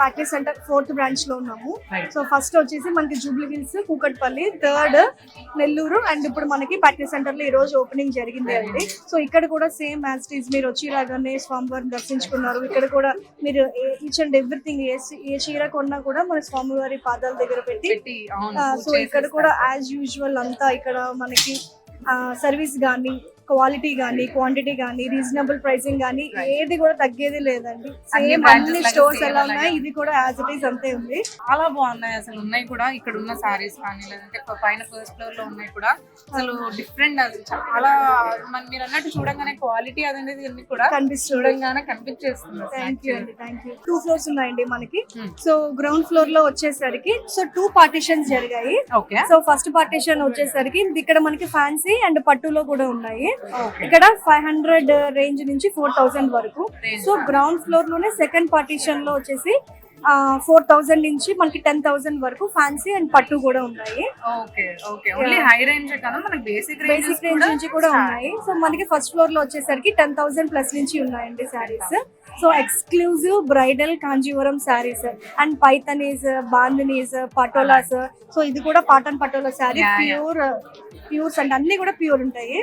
Package centre fourth బ్రాంచ్లో ఉన్నాము. So first వచ్చేసి మనకి జూబ్లీ హిల్స్ కూకట్పల్లి థర్డ్ నెల్లూరు అండ్ ఇప్పుడు మనకి ప్యాకేజ్ సెంటర్లో ఈ రోజు ఓపెనింగ్ జరిగింది అండి. సో ఇక్కడ కూడా సేమ్ యాజ్ టీజ్ మీరు వచ్చి రాగానే స్వామివారిని దర్శించుకున్నారు. ఇక్కడ కూడా మీరు ఈచ్ అండ్ ఎవ్రీథింగ్ ఏ ఏ చీర కొన్నా కూడా మన స్వామివారి పాదాల దగ్గర పెట్టి సో ఇక్కడ కూడా. యాజ్ యూజువల్ అంతా ఇక్కడ మనకి సర్వీస్ కానీ క్వాలిటీ కానీ క్వాంటిటీ కానీ రీజనబుల్ ప్రైసింగ్ కానీ. ఏది కూడా తగ్గేది లేదండి. సేమ్ అన్ని స్టోర్స్ ఎలా ఉన్నాయి ఇది కూడా యాజ్ ఇట్ ఈస్ అంతే ఉంది. చాలా బాగున్నాయి అసలు ఉన్నాయి కూడా. ఇక్కడ ఉన్న సారీస్ కానీ లేదంటే పైన ఫస్ట్ ఫ్లోర్లో ఉన్నాయి కూడా. అసలు డిఫరెంట్ అది. చాలా మన మీరు అన్నట్టు చూడంగానే క్వాలిటీ అనేది అన్ని కూడా కనిపిస్తుంది. చూడంగానే కనిపించేస్తుంది అసలు థ్యాంక్ యూ. అండి థ్యాంక్ యూ టూ ఫ్లోర్స్ ఉన్నాయండి మనకి. సో గ్రౌండ్ ఫ్లోర్లో వచ్చేసరికి సో టూ పార్టీషన్స్ జరిగాయి. ఓకే సో ఫస్ట్ పార్టీషన్ వచ్చేసరికి ఇక్కడ మనకి ఫ్యాన్సీ అండ్ పట్టులో కూడా ఉన్నాయి. ఇక్కడ ఫైవ్ హండ్రెడ్ రేంజ్ నుంచి ఫోర్ థౌసండ్ వరకు. సో గ్రౌండ్ ఫ్లోర్లోనే సెకండ్ పార్టీషన్లో వచ్చేసి ఫోర్ థౌసండ్ నుంచి మనకి టెన్ థౌసండ్ వరకు ఫ్యాన్సీ అండ్ పట్టు కూడా ఉన్నాయి. బేసిక్ రేంజ్ నుంచి కూడా ఉన్నాయి. సో మనకి ఫస్ట్ ఫ్లోర్లో వచ్చేసరికి టెన్ థౌసండ్ ప్లస్ నుంచి ఉన్నాయండి saris so exclusive bridal Kanjeevaram saris and Paithanis Bandhanis Patolas so ఇది కూడా Patan patola sari. Pure pures and అన్ని కూడా ప్యూర్ ఉంటాయి.